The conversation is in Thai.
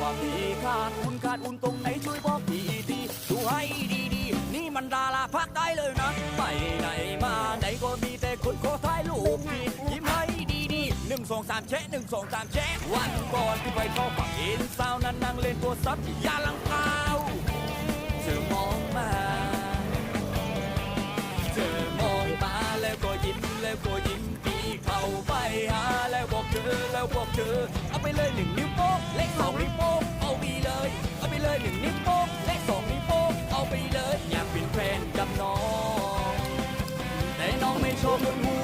ว่าพี่ขาดอุ่นขาดอุ่นตรงไหนช่วยบอกทีทีดูให้ดีๆ นี่มันดาราพักได้เลยนะไปไหนมาไหนก็มีแต่คนขอถ่ายรูปพี่ยิ้มให้ดีๆหนึ่งสองสามแชะหนึ่งสองสามแชะวันก่อนที่ไปเข้าฝักเห็นสาวนั้นนั่งเล่นโทรศัพท์อย่าลังกาวเธอมองมาเธอมองมาแล้วก็ยิ้มแล้วก็ยิ้มพี่เข้าไปหาแล้วบอกเธอแล้วบอกเธอเอาไปเลยหนึ่งนิ้วโป้ เ